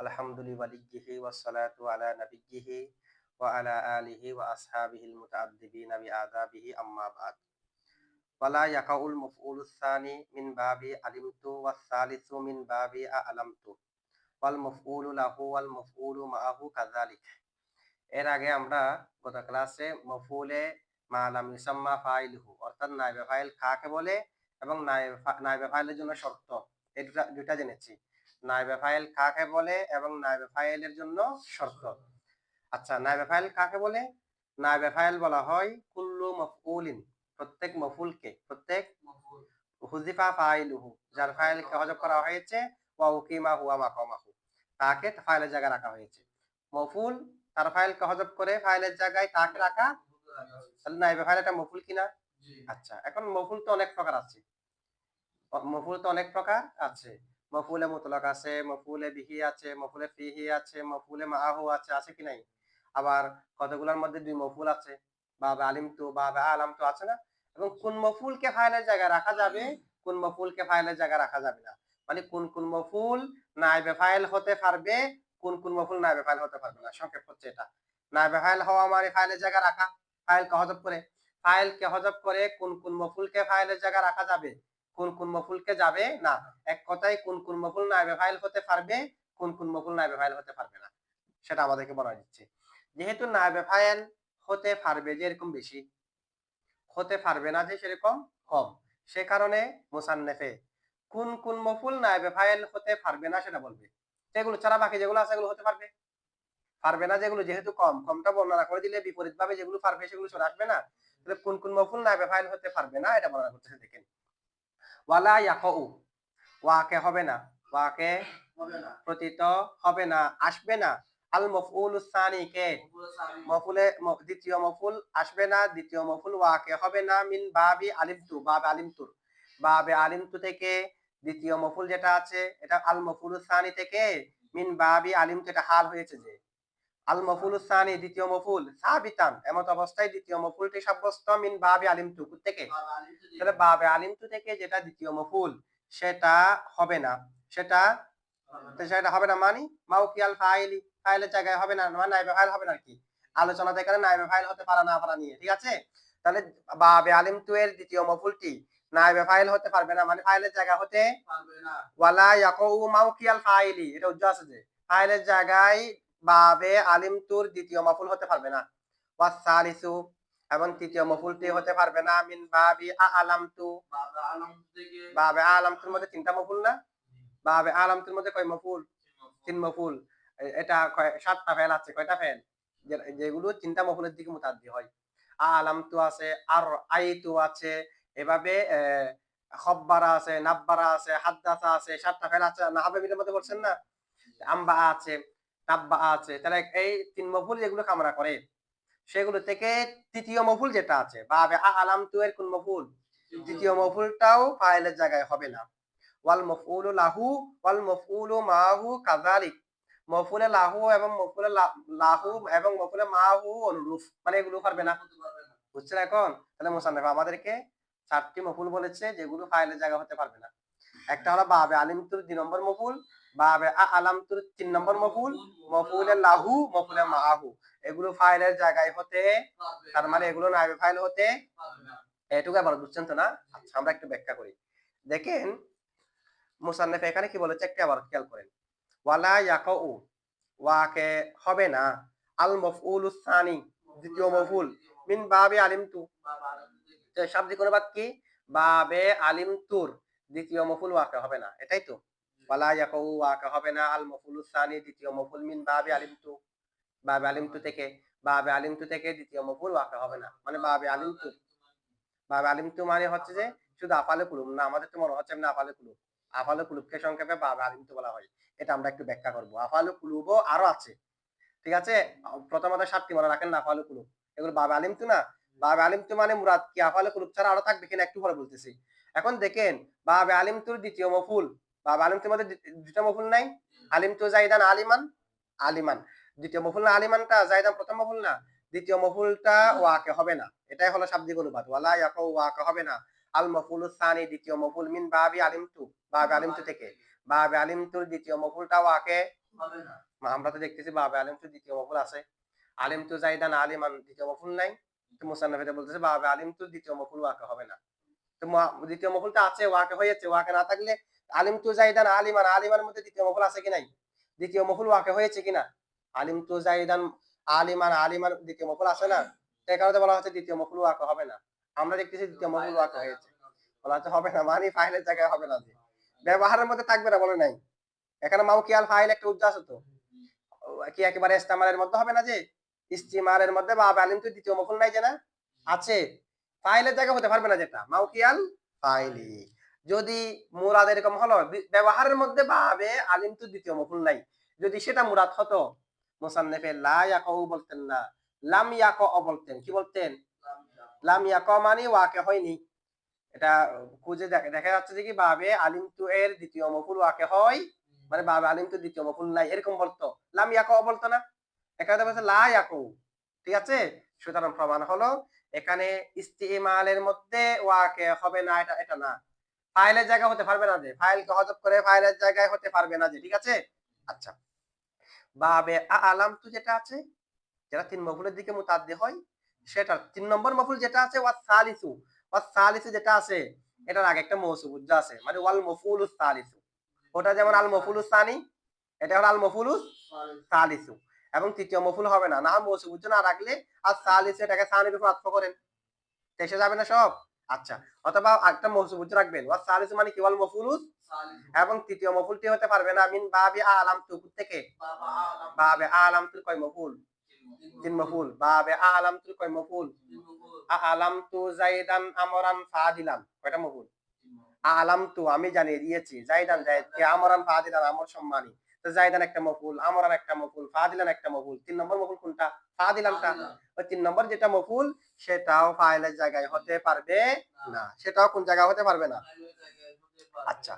আলহামদুলিল্লাহি ওয়াসসালাতু আলা নাবিয়্যিহি ওয়া আলা আলিহি ওয়া আসহাবিহিল মুতাআদ্দিবিনা বিআদাবিহি আম্মা বাদ। ওয়ালা ইয়াকাউল মাফউলুস সানি মিন বাবি আলিমতু ওয়াস সালিসু মিন বাবি আলামতু ওয়াল মাফউলু লাহু ওয়াল মাফউলু মাআহু কাযালিক। এর আগে আমরা গত ক্লাসে মফুলে মালাম ইসাম্মা ফাইলহু, অর্থাৎ নাইবে ফাইল কাকে বলে এবং নাইবে ফাইলের জন্য শর্ত এই দুটা দুটা জেনেছি। নাইবে ফাইল কাকে বলে এবং নাইবে ফাইলের জন্য শর্ত? আচ্ছা নাইবে ফাইল কাকে বলে? নাইবে ফাইল বলা হয় কুল্লু মফউলিন প্রত্যেক মফুলকে প্রত্যেক হুজিফা ফাইলুহু যার ফাইলকে হজব করা হয়েছে ওয়া উকিমা হুয়া মাকামাহু তাকে ফাইলের জায়গায় রাখা হয়েছে। মফুল তার ফাইলকে হজব করে ফাইলের জায়গায় তাকে রাখা তাহলে নাইবে ফাইল একটা মফুল কিনা আচ্ছা এখন মফুল তো অনেক প্রকার আছে। মফুল তো অনেক প্রকার আছে। মফুলে মুতলাক আছে, মফুলে বিহি আছে, মফুলে ফিহি আছে, মফুলে মাহু আছে আছে কি নাই? আবার কতগুলোর মধ্যে দুই মফুল আছে? বা আলিম তো বা আলাম তো আছে না? এবং কোন মফুলকে ফাইলের জায়গায় রাখা যাবে, কোন মফুলকে ফাইলের জায়গায় রাখা যাবে না। মানে কোন কোন মফুল নাইবে ফাইল হতে পারবে, কোন কোন মফুল নাইবে ফাইল হতে পারবে না। সংক্ষেপ হচ্ছে এটা। নাইবে ফাইল হওয়া মানে ফাইলের জায়গায় রাখা। ফাইলকে হজব করে? ফাইলকে হজব করে? কোন কোন মফুলকে ফাইলের জায়গায় রাখা যাবে? কোন কোন মফুলকে যাবে? না। এক কথায় কোন কোন মফুল নাইবে ফাইল হতে পারবে, কোন কোন মফুল নাইবে ফাইল হতে পারবে না। সেটা আমাদেরকে বলা দিচ্ছে। যেহেতু নাইবে ফাইল হতে পারবে যে এরকম বেশি, হতে পারবে না যে সেরকম কম, সে কারণে মুসান্নেফে কোন কোন মফুল নাইবে ফাইল হতে পারবে না সেটা বলবে। সেগুলো ছাড়া বাকি যেগুলো আছে সেগুলো হতে পারবে। পারবে না যেগুলো যেহেতু কম, কমটা বর্ণনা করে দিলে বিপরীত ভাবে যেগুলো পারবে সেগুলো চলে আসবে না। কোন কোন মফুল নাইবে ফাইল হতে পারবে না, এটা বর্ণনা করতেছে দেখেন। ওয়ালা ইয়াকউ ওয়াকে হবে না। ওয়াকে প্রতীত হবে না আসবে না। আল মফউল সানি কে? মফুলে দ্বিতীয় মফুল আসবে না দ্বিতীয় মফুল ওয়াকে হবে না মিন বাবি আলিমতু বাবে আলিমতুর বাবে আলিমতু থেকে দ্বিতীয় মফুল যেটা আছে এটা আল মফুল সানি থেকে মিন বাবি আলিমতু এটা হাল হয়েছে যে। আল মফুল সানি দ্বিতীয় মফুল সাবিতান। এমত অবস্থায় দ্বিতীয় মফুলটি সাব্যস্ত মিন বাবে আলিমতু থেকে। তাহলে বাবে আলিমতু থেকে যেটা দ্বিতীয় মফুল সেটা হবে না। সেটা সেটা হবে না মানে মাউকিয়াল ফাইলি ফাইলের জায়গায় হবে না মানে নাইবে ফাইল হবে না কি। আলোচনা এখানে নাইবে ফাইল হতে পারা না পারা নিয়ে ঠিক আছে? তাহলে বাবে আলিমতু এর দ্বিতীয় মফুলটি নাইবে ফাইল হতে পারবে না মানে ফাইলের জায়গা হতে ওয়ালা ইয়াকউ মাউকিয়াল ফাইলি এটা উজ্জ্বল আছে যে। ফাইলের জায়গায় বাবে আলিমতুর দ্বিতীয় মফুল হতে পারবে না। ওয়াসালিসু এবং তৃতীয় মফুলটি হতে পারবে না, মিন বাবি আলামতু বাবে আলামতুর মধ্যে তিনটা মফুল না? বাবে আলামতুর মধ্যে কয় মফুল? তিন মফুল। এটা সাতটা ফেল আছে, কয়টা ফেল? যেগুলো তিনটা মফুলের দিকে মুতাদ্দি হয়। আলামতু আছে আর আইতু আছে, এভাবে খব্বারা আছে, নাব্বারা আছে, হাদ্দাসা আছে, সাতটা ফেল আছে নাহাবে মিলের মধ্যে বলছেন না? আম্বা আছে তাব্বা আছে, তাহলে এই তিন মফুল যেগুলো কামরা করে, সেগুলো থেকে তৃতীয় মফুল যেটা আছে বা আলাম তু এর কোন মফুল? তৃতীয় মফুলটাও ফাইলের জায়গায় হবে না। ওয়াল মফুল লাহু, ওয়াল মফুল মাহু কাজালিক মফুলে লাহু এবং মফুলে লাহু এবং মফুলে মাহু অনুরূপ মানে এগুলো পারবে না। বুঝছেন এখন? তাহলে মোসান্নেফ আমাদেরকে চারটি মফুল বলেছে, যেগুলো ফাইলের জায়গা হতে পারবে না। একটা হলো বাবে আলিমতুর দুই নম্বর মফুল বাবে আলামতুর তিন নম্বর মফুল? মফুলে লাহু, মফুলে মাহু এগুলো ফাইলের জায়গায় হতে, তার মানে এগুলো নাইবে ফাইল হতে, এটুকু আবার বুঝছেন তো না? আচ্ছা আমরা একটু ব্যাখ্যা করি। দেখেন, মুসান্নেফ এখানে কি বলেছে একটা আবার খেয়াল করেন। ওয়ালা ইয়াকাউ, ওয়াকে হবে না। আল মফউল সানি, দ্বিতীয় মফুল। মিন বাবে আলিম আলিমতু শাব্দিক অনুবাদ কি? বাবে আলিমতুর। দ্বিতীয় মফুল ওয়াকে হবে না। এটাই তো। ওয়ালা ইয়াকাউ হবে না। আল মফুল সানি, দ্বিতীয় মফুল মিন বাবে আলিমতু। বাবে আলিমতু থেকে, বাবে আলিমতু থেকে দ্বিতীয় মফুল হবে না। মানে বাবে আলিমতু। বাবে আলিমতু মানে হচ্ছে যে, শুধু আফালে কুলুব না, আমাদের তো মনে হচ্ছে না আফালে কুলুব। আফালে কুলুবকে সংক্ষেপে বাবে আলিমতু বলা হয়। এটা আমরা একটু ব্যাখ্যা করব। আফালে কুলুবও আরও আছে। ঠিক আছে? প্রথমত সাতটি মনে রাখেন না, আফালে কুলুব। এগুলো বাবে আলিমতু না। বাবে আলিমতু মানে মুরাদ কি? আফালে কুলুব ছাড়া আরও থাকবে কিনা একটু পরে বলতেছি। এখন দেখেন, বাবে আলিমতুর দ্বিতীয় মফুল বাবে আলিমতুর মধ্যে মফুল নাই। আলিমতু জাইদান আলিমান আলিমান। দ্বিতীয় মফুল না আলিমানটা জাইদান প্রথম না। দ্বিতীয় ওয়াকে হবে না। এটাই হলো শাব্দিক অনুবাদ। ওয়ালা ওয়াকে হবে না। আল মফুল সানি, দ্বিতীয় মফুল মিন বাবি আলিমতু। বাবে আলিমতু থেকে। বাবে আলিমতুর দ্বিতীয় মফুলটা ওয়াকে আমরা তো দেখতেছি বাবে আলিম তো দ্বিতীয় মফুল আছে। আলিম তো জাইদান আলিমান, দ্বিতীয় মফুল নাই। তো মুসান্নাফিতে বলতেছে বাবে আলিম তো দ্বিতীয় মফুল ওয়াকে হবে না। তো দ্বিতীয় মফুলটা আছে ওয়াকে হয়েছে ওয়াকে না থাকলে আলিম তো জাইদান আলিমান আলিমার মধ্যে দ্বিতীয় মফুল আছে কি নাই? দ্বিতীয় মফুল ওয়াকে হয়েছে কিনা আলিম তো জাইদান আলিমান আলিমান দ্বিতীয় মফুল আছে না? সেই কারণে বলা হচ্ছে দ্বিতীয় মফুল ওয়াকে হবে না। আমরা দেখতেছি দ্বিতীয় মফুল ওয়াকে হয়েছে। বলা হচ্ছে হবে না মানে ফাইলের জায়গায় হবে না ব্যবহারের মধ্যে থাকবে না বলে নাই। এখানে মাউকিয়াল ফাইল একটা উজ্জা আছে তো। কি একেবারে ইস্তেমালের মধ্যে হবে না যে? ইস্তিমালের মধ্যে বা আলিম তো দ্বিতীয় মফুল নাই যে না? আছে। ফাইলের জায়গা হতে পারবে না যেটা মাউকিয়াল ফাইলি। যদি মুরাদ এরকম হলো ব্যবহারের মধ্যে বাবে আলিম তো দ্বিতীয় মফুল নাই। যদি সেটা মুরাদ হতো, মুসান্নেফে লা ইয়াকাউ বলতেন না। লাম ইয়াক বলতেন, কি বলতেন? লাম ইয়াক মানে ওয়াকে হয়নি। এটা খুঁজে দেখ- যাচ্ছে যে কি বাবে আলিম তু এর দ্বিতীয় মফুল ওয়াকে হয় মানে বাবে আলিম তু দ্বিতীয় মফুল নাই, এরকম বলতো। লাম ইয়াক বলতো না। বলছে লা ইয়াকু ঠিক আছে? সুতরাং প্রমাণ হলো এখানে ইস্তিমালের মধ্যে ওয়াকে হবে না, এটা এটা না। ফাইলের জায়গা হতে পারবে না যে, ফাইলকে হজব করে ফাইলের জায়গায় হতে পারবে না যে, ঠিক আছে? আচ্ছা। বাবে আলাম তু যেটা আছে, যেটা তিন মফুলের দিকে মুতাদ্দি হয় সেটা তিন নম্বর মফুল যেটা আছে ওয়া সালিসু। ওয়া সালিসু যেটা আছে, এটার আগে একটা মৌসুব উজ্জা আছে মানে ওয়াল মফুলুস সালিসু। ওটা যেমন আল মফুলুস সানি, এটা হলো আল মফুলুস সালিসু। এবং তৃতীয় মফুল হবে না। না মৌসুব উজ্জা না? রাখলে আর সালিসু এটাকে সানির উপর আত্ম করেন। এসে যাবে না সব? আচ্ছা অথবা একটা মৌসুব উজ্জা রাখবেন। ওয়া সালিসু মানে কি ওয়াল মফুলুস? এবং তৃতীয় মফুলটি হতে পারবে না। মিন বাবে আলাম তু থেকে বাবে আলাম। তু কয় মফুল? তিন মফুল। বাবে আলাম তু কয় মফুল? আলাম তু জাইদান আমরান ফাদিলান। কয়টা মফুল? আলাম তু আমি জানিয়ে দিয়েছি। জাইদান জাইদকে আমরান ফাদিলান আমর সম্মানী। তো জাইদান একটা মফুল আমরান একটা মফুল ফাদিলান একটা মফুল। তিন নম্বর মফুল কোনটা? ফাদিলানটা। ওই তিন নম্বর যেটা মফুল সেটাও ফাইলের জায়গায় হতে পারবে না। সেটাও কোন জায়গায় হতে পারবে না? আচ্ছা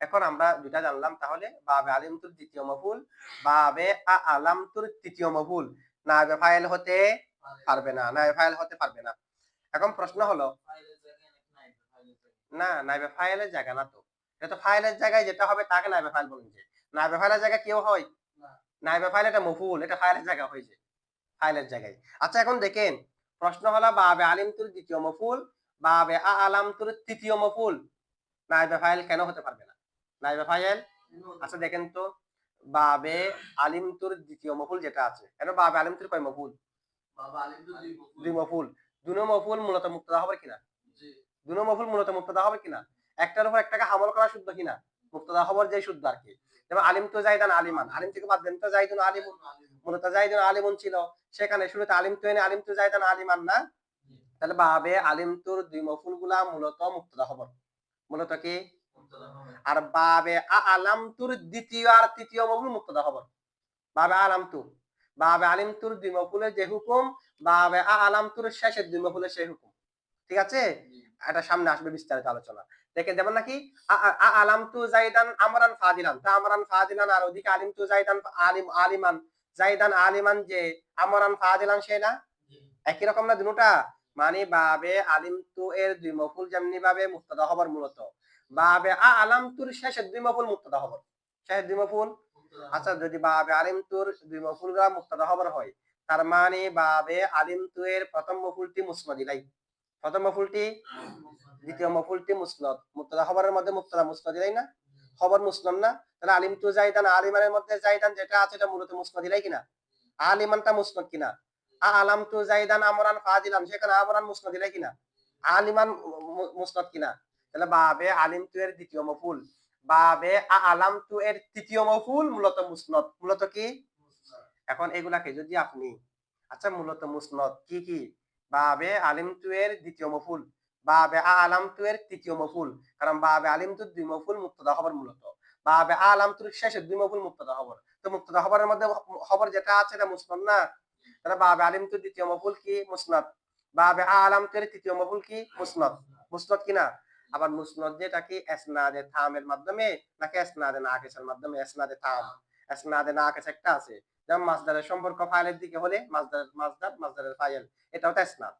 এখন আমরা দুইটা জানলাম তাহলে। বাবে আলিমতুর দ্বিতীয় মফুল বাবে আ আলামতুর তৃতীয় মফুল। নাইবে ফাইল হতে পারবে না নাইবে ফাইল হতে পারবে না। এখন প্রশ্ন হলো না নাইবে ফাইলের জায়গা না তো। এটা তো ফাইলের জায়গায় যেটা হবে তাকে নাইবে ফাইল বলেন যে। নাইবে ফাইলের জায়গায় কেউ হয়? না। নাইবে ফাইল এটা মফুল এটা ফাইলের জায়গা হয়েছে। ফাইলের জায়গায়। আচ্ছা এখন দেখেন প্রশ্ন হলো বাবে আলিমতুর দ্বিতীয় মফুল বাবে আ আলামতুর তৃতীয় মফুল। নাইবে ফাইল কেন হতে পারবে না? নাইবে ফাইল? আচ্ছা দেখেন তো বাবে আলিমতুর দ্বিতীয় মফুল যেটা আছে। কেন বাবে আলিমতুর কয় মফুল? দুই মফুল। দুনো মফুল মূলত মুক্তদা হবে কিনা? দুনো মফুল মূলত মুক্তদা হবে কিনা? একটার উপর একটাকে হামল করা শুদ্ধ কিনা? মুক্তদা খবর যে শুদ্ধ আর কি। যেমন আলিম তো জাইদান আলিমান আলিম থেকে বাদ দেন তো জাইদুন আলিম মূলত জাইদুন আলিমুন ছিল। সেখানে শুরুতে আলিম তো এনে আলিম তো জাইদান আলিমান না? তাহলে বাবে আলিম তোর দুই মফুলগুলা মূলত মুক্তদা খবর। মূলত কি? আর বাবে আলাম তুর দ্বিতীয় আর তৃতীয় মফুল মুক্তদা খবর। বাবে আলাম তু। বাবে আলিম তুর দুই মফুলের যে হুকুম বাবে আলাম তুর শেষের দুই মফুলের সেই হুকুম। ঠিক আছে? এটা সামনে আসবে বিস্তারিত আলোচনা। দেখেন যেমন নাকি আলাম তু জাইদান আমরান ফাদিলান তা আমরান ফাদিলান আর ওদিকে আলিম তু জাইদান আলিম আলিমান। জাইদান আলিমান যে আমরান ফাদিলান সে না? একই রকম না দুটা? মানে বাবে আলিম তু এর দুই মফুল যেমনি ভাবে মুক্তদা খবর মূলত। বাবে আ আলাম তুর শেষের দুই মফুল মুক্তদা খবর শেষের দুই মফুল? আচ্ছা যদি বাবে আলিম তুর দুই মফুলগুলা মুক্তদা খবর হয় তার মানে বাবে আলিম তু এর প্রথম মফুলটি মুসনদিলাই প্রথম মফুলটি? দ্বিতীয় মফুলটি মুসনদ। মুক্তদা খবরের মধ্যে মুক্তদা মুসনদিলাই না? খবর মুসলম না? তাহলে আলিম তু জাইদান আলিমানের মধ্যে জাইদান যেটা আছে এটা মূলত মুসনদিলাই কিনা? আলিমানটা মুসনদ কিনা? আলাম তু জাইদান আমরান ফাজিলাম সেখানে আমরান মুসনদিলাই কিনা? আলিমান মুসনদ কিনা? তাহলে বাবে আলিম তু এর দ্বিতীয় মফুল। বাবে আ আলাম তু এর তৃতীয় মফুল মূলত মুসনদ। মূলত কি? এখন এগুলাকে যদি আপনি আচ্ছা মূলত মুসনদ কি কি? বাবে আলিম তু এর দ্বিতীয় মফুল। বাবে আলাম তু এর তৃতীয় মফুল। কারণ বাবে আলিম তু দুই মফুল মুক্তদা খবর মূলত। বাবে আলাম তুর শেষে দুই মফুল মুক্তদা খবর। তো মুক্তদা খবরের মধ্যে খবর যেটা আছে এটা মুসনদ না? তাহলে বাবে আলিম তু দ্বিতীয় মফুল কি? মুসনদ। বাবে আলাম তু তৃতীয় মফুল কি? মুসনদ। মুসনদ কিনা আবার মুসনদ যেটা কি? এসনাদে থামের মাধ্যমে নাকি এসনাদে নাকেসের মাধ্যমে? এসনাদে থাম। এসনাদে নাকেস একটা আছে। যেমন মাসদারের সম্পর্ক ফাইলের দিকে হলে মাসদার মাসদার মাসদারের ফাইল। এটাও তো এসনাদ।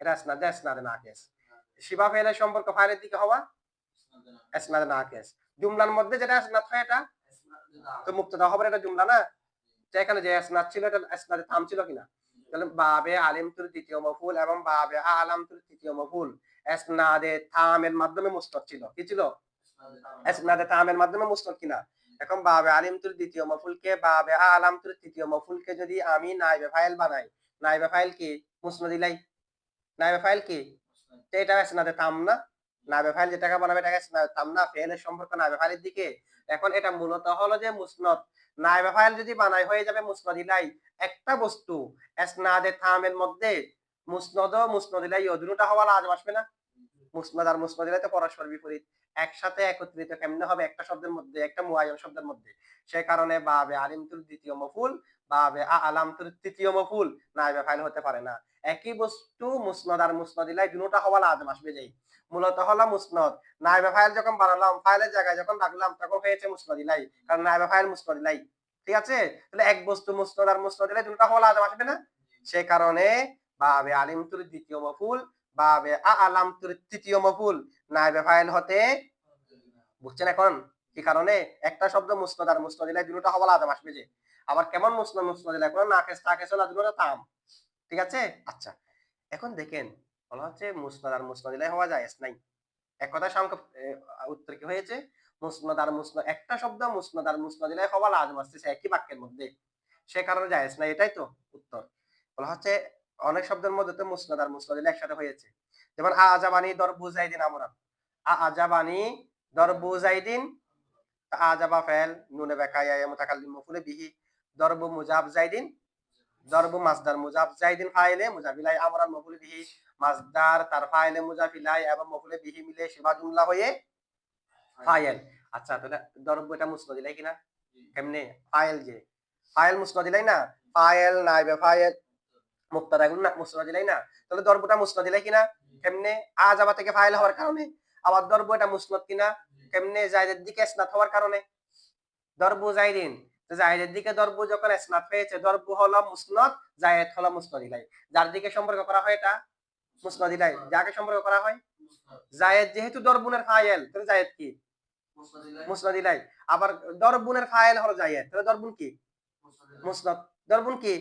এটা এসনাদে এসনাদে নাকেস শিবা ফাইলের সম্পর্ক ফাইলের দিকে হওয়া? এসনাদে নাকেস জুমলার মধ্যে যেটা এসনাদ হয় এটা? তো মুক্তদা খবর এটা জুমলা না? এখানে যে এসনাদ ছিল, এটা এসনাদে থাম ছিল কিনা? তাহলে বাবে আলিম তুর দ্বিতীয় মফুল এবং বাবে আলাম তুর তৃতীয় মফুল। এসনাদে থামের মাধ্যমে মুস্তদ ছিল। কি ছিল? এসনাদে থামের মাধ্যমে মুস্তদ কিনা? এখন বাবে আলিম তুর দ্বিতীয় মফুলকে, বাবে আলাম তুর তৃতীয় মফুলকে যদি আমি নাইবে ফাইল বানাই, নাইবে ফাইল কি? মুসনদ ইলাই। নাইবে ফাইল কি? এটা এসনাদে থাম না নাইবে ফাইল যেটাকে বানাবে এটাকে ফেলের সম্পর্ক নাইবে ফাইলের দিকে। এখন এটা মূলত হলো যে ফাইল যদি বানাই, হয়ে যাবে মুসনদ ইলাই। একটা বস্তু এসনাদে থামের মধ্যে, মুসনদ মুসনদ ইলাই হওয়া লাজম আসবে না। মুসনদ আর মুসনদ ইলাই তো পরস্পর বিপরীত। একসাথে একত্রিত কেমনে হবে? একটা শব্দের মধ্যে, একটা মুআয়্যান শব্দের মধ্যে। সে কারণে বাবে আলিমতুল দ্বিতীয় মফুল বাবে আলামতুল তৃতীয় মফুল নাইবে ফাইল হতে পারে না। একই বস্তু মুসনদ আর মুসনদ ইলাই দুটোটা হওয়া লাজম আসবে মূলত হলো মুসনদ। নাইবে ফাইল যখন ফাইলের জায়গায় যখন রাখলাম, তখন হয়েছে কারণ নাইবে ফাইল ঠিক আছে? তাহলে এক বস্তু মুসনদ আর মুসনদ ইলাই দুটোটা হওয়া লাজম আসবে না? সে কারণে বাবে আলিমতুল দ্বিতীয় মফুল বাবে আলামতুল তৃতীয় মফুল নাইবে ফাইল হতে বুঝছেন এখন? কি কারণে? একটা শব্দ মুসনদ আর মুসনদ ইলাই দুটোটা হওয়া লাজম আসবে যে। আবার কেমন মুসনদ মুসনদ ইলাই কোনো নাকেস তাকেস না দুটোটা তাম ঠিক আছে? আচ্ছা এখন দেখেন, বলা হচ্ছে মুসনদ আর মুসনদ ইলাই হওয়া যায় নাই? এক কথা সংক্ষেপ উত্তর কি হয়েছে? মুসনদ আর মুসনদ একটা শব্দ মুসনদ আর মুসনদ ইলাই হওয়া লাজম আসতেছে একই বাক্যের মধ্যে। সে কারণে যায় নাই? এটাই তো উত্তর। বলা হচ্ছে অনেক শব্দের মধ্যে তো মুসনদ আর মুসনদ ইলাই একসাথে হয়েছে। যেমন, আ আজাবানি দর বুজাইদিন আমরা। আ আজাবানি দর বুজাইদিন আজাবা ফেল, নুনে বেকায়া মুতাকাল্লিম মফুলে বিহি। দরবু মুজাব জাইদিন দরবু মাসদার মুজাব জাইদিন ফাইলে মুজাবিলাই আমরান মফুলে বিহি মাসদার তার ফাইলে মুজাফিলাই এবং মফুলে বিহি মিলে সেবা জুমলা হয়ে ফাইল। আচ্ছা তাহলে দরবু এটা মুসনদ দিলাই কিনা? কেমনে? ফাইল যে। ফাইল মুসনদ দিলাই না? File নাইবে file. মুক্তাদা গুলো না মুসনদ দিলাই না? তাহলে দরবুটা মুসনদ দিলাই কিনা? কেমনে? আজাবা থেকে ফাইল হওয়ার কারণে। আবার দরবু এটা মুসনদ কিনা? কেমনে? জায়দের দিকে স্নাত হওয়ার কারণে। দরবু জাইদিন। জায়েদের দিকে দরবু যখন স্নাত হয়েছে দরবু হলো মুসনদ জায়েদ হলো মুসনদিলাই। যার দিকে সম্পর্ক করা হয় এটা? মুসনদিলাই। যাকে সম্পর্ক করা হয়? জায়েদ যেহেতু দরবুনের ফাইল তাহলে জায়েদ কি? মুসনদিলাই। আবার দরবুনের ফাইল হলো জায়েদ তাহলে দরবুন কি? মুসনদ। দরবুন কি?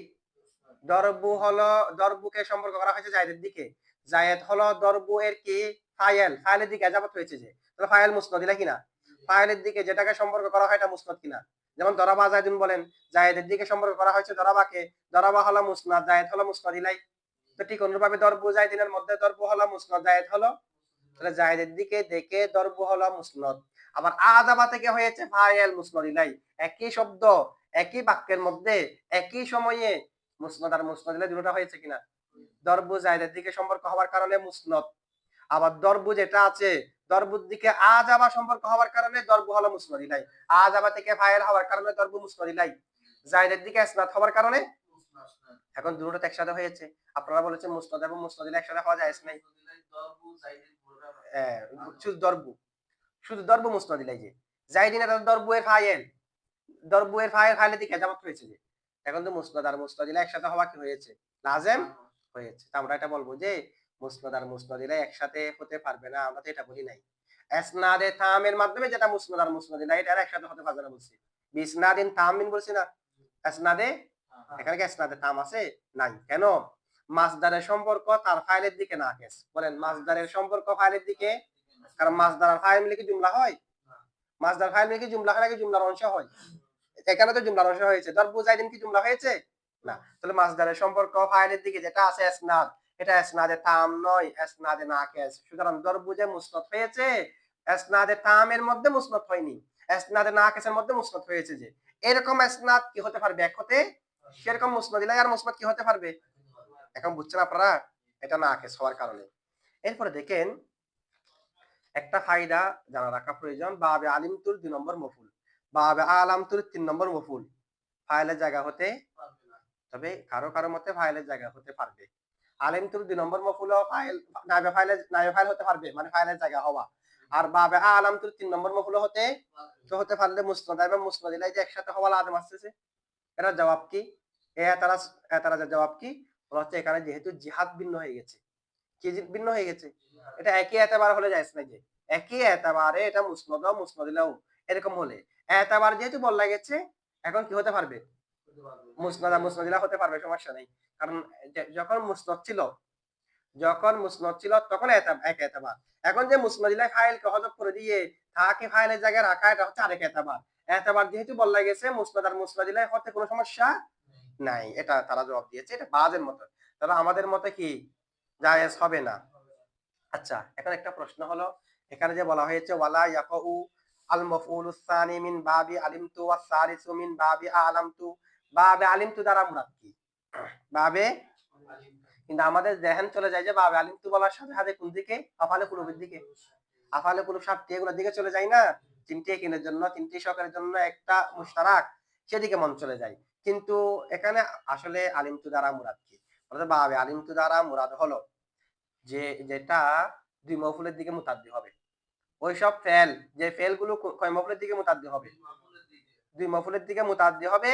দরবু হলো দরবুকে সম্পর্ক করা হয়েছে জায়েদের দিকে। জায়েদ হলো দরবু এর কি? ফাইল ফাইলের দিকে এজাবত হয়েছে যে। তাহলে ফাইল মুসনদিলাই কিনা? ফাইলের দিকে যেটাকে সম্পর্ক করা হয় এটা মুসনদ কিনা? যেমন দরাবা জায়দুন বলেন জায়েদের দিকে সম্পর্ক করা হয়েছে দরাবাকে, দরাবা হলো মুসনাদ জায়েদ হলো মুসনদ ইলাই তো ঠিক অনুরূপভাবে দরবু জায়দিনের মধ্যে দরবু হলো মুসনদ জায়েদ হলো তাহলে জায়েদের দিকে দেখে দরবু হলো মুসনদ। আবার আদাবা থেকে হয়েছে ফাইল মুসনদ ইলাই একই শব্দ, একই বাক্যের মধ্যে, একই সময়ে মুসনদ আর মুসনদ ইলাই দুটোটা হয়েছে কিনা? দরবু জায়েদের দিকে সম্পর্ক হওয়ার কারণে মুসনদ। আবার দরবু যেটা আছে দরবুর দিকে আজাবা সম্পর্ক হওয়ার কারণে থেকে হওয়ার কারণে দিকে হওয়ার কারণে এখন দুটোটা একসাথে হয়েছে। আপনারা বলেছেন মুসনদ এবং মুসনদ একসাথে হওয়া যায় নাই। শুধু দরবু। শুধু দরবু ইলাই যে। জাইদিন এটা দিকে জামাত হয়েছে যে। এখন তো মুসনদ আর মুসনদ একসাথে হওয়া কি হয়েছে? লাজেম হয়েছে। আমরা এটা বলব যে মুসনদ আর মুসনদ ইলাই একসাথে হতে পারবে না আমরা তো এটা বলি নাই। এসনাদে থামের মাধ্যমে যেটা মুসনদ আর মুসনদ ইলাই এটা একসাথে হতে পারবে না বলছি। বিসনাদিন থামিন বলছি না? এসনাদে? এখানে কি এসনাদে থাম আছে? নাই। কেন? মাসদারের সম্পর্ক তার ফাইলের দিকে না কেস বলেন মাসদারের সম্পর্ক ফাইলের দিকে? কারণ মাসদার আর ফাইল মিলে কি জুমলা হয়? মাসদার ফাইল মিলে কি জুমলা হয় নাকি জুমলার অংশ হয়? এখানে তো জুমলার অংশ হয়েছে। ধর বুঝাই দিন কি জুমলা হয়েছে? না। তাহলে মাসদারের সম্পর্ক ফাইলের দিকে যেটা আছে এসনাদ। এটা এসনাদে তাম নয় এসনাদে নাকেস সুতরাং দরবুজে মুসনত হয়েছে এসনাদে তামের মধ্যে মুসনত হয়নি এসনাদে নাকেসের মধ্যে মুসনত হয়েছে যে। এরকম এসনাদ কি হতে পারবে এক হতে? সেরকম মুসনদ ইলাই আর মুসনত কি হতে পারবে? এখন বুঝছেন আপনারা? এটা নাকেস হওয়ার কারণে। এরপরে দেখেন, একটা ফায়দা জানা রাখা প্রয়োজন, বাবে আলিমতুর দুই নম্বর মফুল। বাবে আলামতুর তিন নম্বর মফুল। ফাইলের জায়গা হতে তবে কারও কারও মতে ফাইলের জায়গা হতে পারবে। দুই নম্বর মফুল ফাইল হতে পারবে মানে ফাইলের জায়গা হওয়া। আর বাবে তুল তিন নম্বর মফুল হতে, তো হতে পারলে যে একসাথে হওয়া লাজম আসতেছে। এটা জবাব কি? জবাব কি? হচ্ছে এখানে যেহেতু জিহাদ ভিন্ন হয়ে গেছে। কি ভিন্ন হয়ে গেছে? এটা একই এতবার হলে যায় না যে? একই এতবারে এটা মুসনদ মুসনদিলাও এরকম হলে। এতবার যেহেতু বলা গেছে, এখন কি হতে পারবে? হতে পারবে, সমস্যা নেই। কারণ যখন মুসনদ ছিল, যখন মুসনদ ছিল, তখন এক এতবার এখন যে ফাইলকে হজব করে দিয়ে ফাইলের জায়গায় রাখা, এটা হচ্ছে আরেক এতবার এতবার যেহেতু বলা গেছে, মুসনাদ আর মুসনাদিলা হতে কোনো সমস্যা নাই। এটা তারা জবাব দিয়েছে, এটা বাজের মতো। তাহলে আমাদের মতে কি? জায়েজ হবে না। আচ্ছা এখন একটা প্রশ্ন হলো, এখানে যে বলা হয়েছে, ওয়ালা ইয়াকাউ আল মাফউলুস সানি মিন বাবি আলিমতু ওয়াস সালিসু মিন বাবি আলামতু। বাবে আলিমতু দ্বারা মুরাদ কি বাবে? কিন্তু আমাদের জেহেন চলে যায় যে বাবে আলিমতু বলার সাথে সাথে কোন দিকে? আফালে কুলুবের দিকে। আফালে কুলুব সাতটি এগুলোর দিকে চলে যায় না? তিনটি একিনের জন্য, তিনটি সকারের জন্য একটা মুশতারাক সেদিকে মন চলে যায়। কিন্তু এখানে আসলে আলিমতু দ্বারা মুরাদ কি বাবে আলিমতু দ্বারা মুরাদ হলো যে, যেটা দুই মফুলের দিকে মুতাদ্দি হবে। ওইসব ফেল, যে ফেলগুলো কয় মফুলের দিকে মুতাদ্দি হবে? দুই মফুলের দিকে মুতাদ্দি হবে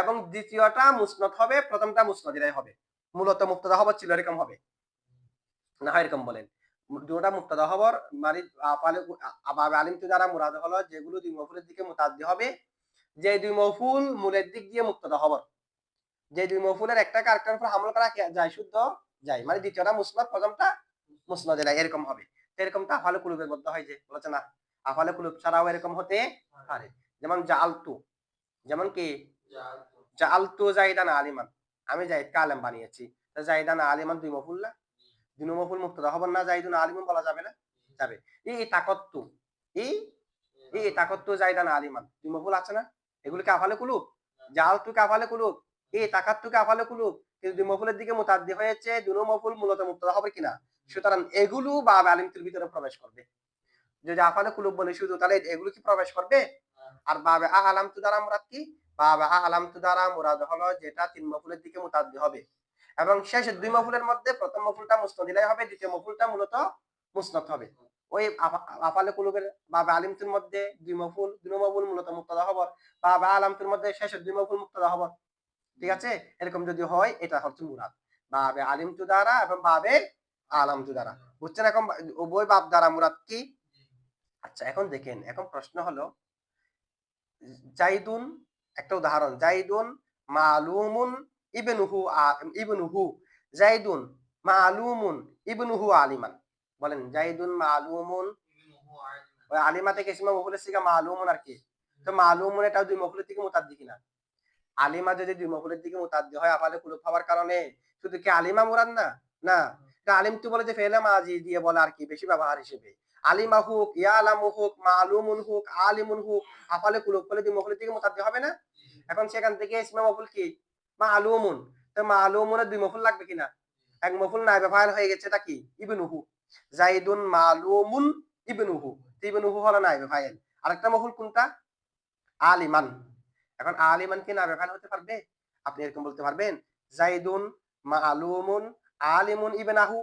এবং দ্বিতীয়টা মুসনত হবে প্রথমটা মুসনদিরাই হবে। মূলত মুক্তদা হবর ছিল এরকম হবে। না এরকম বলেন। দুটা মুক্তদা হবর মানে আবাবে আলিমতু দ্বারা মুরাদ হলো যেগুলো দুই মফুলের দিকে মুতাদ্দি হবে যে দুই মফুল মূলের দিক দিয়ে মুক্তদা হবর। যে দুই মফুলের একটা কারেক্টার উপর হামল করা যায় শুদ্ধ? যায়। মানে দ্বিতীয়টা মুসনাদ প্রথমটা মুসনাদ এলাই এরকম হবে। তো এরকম তো আফালে কুলুবের মধ্যে হয় যে বলেছে না আফালে কুলুব ছাড়াও এরকম হতে পারে। যেমন জালতু যেমন কি? জালতু জাইদান আলিমান। আমি জাইদকে আলেম বানিয়েছি। জাইদান আলিমান, দুই মফুল না? দুই মফুল মুক্তদা হবার না আলিমান বলা যাবে না? যাবে। তাকত্তু তাকত্তু জাইদান আলিমান, দুই মফুল আছে না? এগুলো কি আফালে কুলুব? জালতু কে আফালে কুলুব? এ তাকাত্তুকে আফালে কুলুব? কিন্তু দুই মফুলের দিকে মুতাদ্দি হয়েছে দুনো মফুল মূলত মুক্তদা হবে কিনা? সুতরাং এগুলো বা আলিমতুর ভিতরে প্রবেশ করবে। যদি আফালে কুলুব বলে শুধু, তাহলে এগুলো কি প্রবেশ করবে? আর বাবে আ আলামতু দ্বারা মুরাদ কি? বাবে আ আলামতু দ্বারা মুরাদ হলো যেটা তিন মফুলের দিকে মুতাদ্দি হবে। এবং শেষের দুই মফুলের মধ্যে প্রথম মফুলটা মুস্তদিলাই হবে, দ্বিতীয় মফুলটা মূলত মুসনত হবে। ওই আফা- আফালে কুলুবের বাবে আলিমতুর মধ্যে দুই মফুল দুই মফুল মূলত মুক্তদা হবর। বাবে আলামতুর মধ্যে শেষের দুই মফুল মুক্তদা হবর। ঠিক আছে? এরকম যদি হয়, এটা হচ্ছে মুরাদ। বাবে আলিমতু দ্বারা এবং বাবে আলামতু দ্বারা। বুঝছেন এখন? উভয় বাপ দ্বারা মুরাদ কি? আচ্ছা এখন দেখেন, এখন প্রশ্ন হলো জাইদুন, একটা উদাহরণ, জাইদুন মালুমুন ইবনুহু ইবনুহু, জাইদুন মালুমুন ইবনুহু আলিমান। বলেন, জাইদুন মালুমুন ওই আলিমা থেকে ইসমা মফুলের থেকে মালুমুন আর কি? তো মালুমুন এটা দুই মফুলের থেকে মুতাদ্দি কিনা? আলিমা যদি দুই মফুলের দিকে মুতাদ্দি হয় আফালে কুলুব হওয়ার কারণে শুধু কি আলিমা মুরাদ না? না। আলিম তো বলে যে, ফেলে মাজি দিয়ে বলে আর কি, বেশি ব্যবহার হিসেবে। আলিমা হুক, ইয়ালামু হুক, মালুমুন হুক, আলিমুন হুক, আফালে কুলুক বলে দুই মফুলের দিকে মুতাদ্দি হবে না? এখন সেখান থেকে ইসমা মফুল কি? মালুমুন। তো মালুমুনের দুই মফুল লাগবে কিনা? এক মফুল নাই ব্যবহার হয়ে গেছে এটা কি? ইবনুহু জাইদুন মালুমুন ইবনুহু ইবনুহু হলো নাই ব্যবহার আরেকটা মফুল কোনটা? আলিমান। এখন আলিমান কি না ব্যবহার হতে পারবে? আপনি এরকম বলতে পারবেন, জাইদুন মালুমুন আলিমুন ইবনাহু।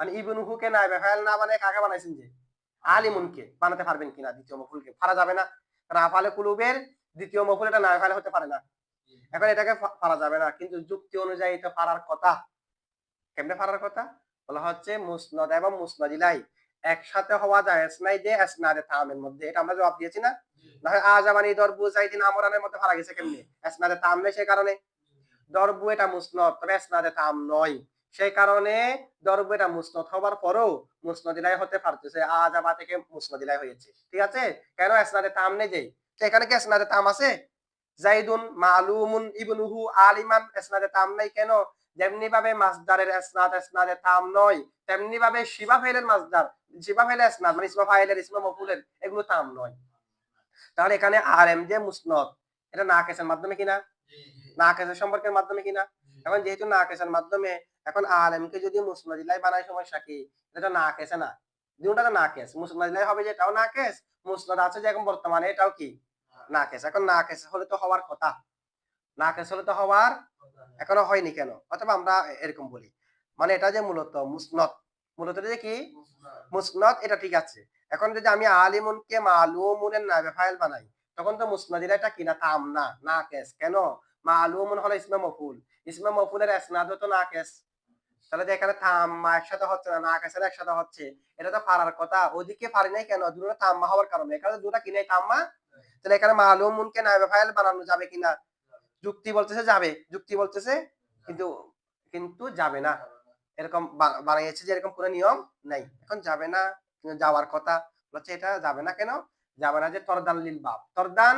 মানে ইবনুহু কে না ব্যবহার না মানে কাকে বানাইছেন যে? আলিমুন কে? বানাতে পারবেন কিনা দ্বিতীয় মফুলকে পারা যাবে না। কারণ আফালে কুলুবের দ্বিতীয় মফুল এটা না ব্যবহার হতে পারে না। এখন এটাকে পারা যাবে না। কিন্তু যুক্তি অনুযায়ী এটা পারার কথা। কেমনে পারার কথা? বলা হচ্ছে মুসনদ এবং মুসনদিলাই একসাথে হওয়া যায়। নাই যে এসনাদে তামের মধ্যে। এটা আমরা জবাব দিয়েছি না? না হয় আজাবানি দরবু জাইদিন আমরানের মধ্যে পারা গেছে কেমনে? এসনাদে তাম নেই সেই কারণে। দরবু এটা মুসনদ তবে এসনাদে তাম নয়। সেই কারণে দরবু এটা মুসনদ হবার পরও মুসনদিলাই হতে পারতেছে আজাবা থেকে মুসনদিলাই হয়েছে। ঠিক আছে? কেন এসনাদে তাম নেই যেই তো এখানে কি এসনাদে তাম আছে? জাইদুন মালুমুন ইবনুহু আলিমান এসনাদে তাম নাই কেন? যেমনি ভাবে মাসদারের এসনাদ এসনাদে তাম নয় তেমনি ভাবে শিবা ফাইলের মাসদার শিবা ফাইলের এসনাদ মানে ইসমা ফাইলের ইসমা মফুলের এগুলো তাম নয়। তাহলে এখানে আর এম যে মুসনদ এটা না কেসের মাধ্যমে কিনা? না কেসের সম্পর্কের মাধ্যমে কিনা? এখন যেহেতু না কেসের মাধ্যমে এখন আলেম কে যদি মুসনদিলাই বানায় সমস্যা কি? এটা না কেসে না। দুটা না কেস মুসনদিলাই হবে যে এটাও না কেস মুসনদ আছে যে এখন বর্তমানে, এটাও কি? না কেস এখন না কেস হলে তো হওয়ার কথা। না কেস হলে তো হওয়ার এখনও হয়নি কেন? অথবা আমরা এরকম বলি। মানে এটা যে মূলত মুসনত মূলত যে কি? মুসনত এটা ঠিক আছে। এখন যদি আমি আলিমুনকে মালুমুনের নাবে ফাইল বানাই, তখন তো মুসনাদিরা এটা কিনা তাম না। না কেস কেন? মালুমুন হলো ইসমা মফুল। ইসমা মফুলের এসনাদ তো না কেস তাহলে যে এখানে তাম্মা একসাথে হচ্ছে না না কেসের একসাথে হচ্ছে এটা তো পারার কথা। ওদিকে পারি নাই কেন? দুটো তাম্মা হওয়ার কারণে। এখানে দুটা কিনে তাম্মা তাহলে এখানে মালুমুনকে নাইবে ফাইল বানানো যাবে কিনা? যুক্তি বলতেছে যাবে যুক্তি বলতেছে কিন্তু কিন্তু যাবে না। এরকম বানিয়েছে যে এরকম কোনো নিয়ম নাই। এখন যাবে না যাওয়ার কথা। বলছে এটা যাবে না কেন? যাবে না যে তরদান লিল বাপ তরদান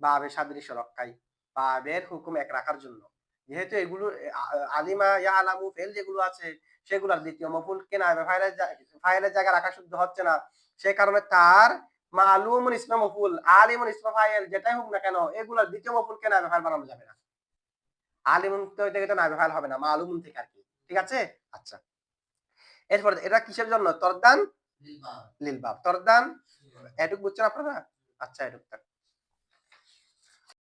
বাবের সাদৃশ্য রক্ষাই বাবের হুকুম এক রাখার জন্য। যেহেতু এগুলো আলিমা ইয়া আলামু ফেল যেগুলো আছে সেগুলোর দ্বিতীয় মফুল কেনা ফাইলের ফাইলের জায়গায় রাখা শুদ্ধ হচ্ছে না। সে কারণে তার মালুমুন ইসমা মফুল আলিমুন ইসমা ফাইল যেটাই হোক না কেন এগুলোর দ্বিতীয় মফুল কেনা ফাইল বানানো যাবে না। আলিমুন তো নাইবে ফাইল হবে না মালুমুন থেকে আর কি। ঠিক আছে? আচ্ছা। এরপর এটা কিসের জন্য? তরদান? লিল বাব। তরদান? এটুক বুঝছেন আপনারা? আচ্ছা এটুক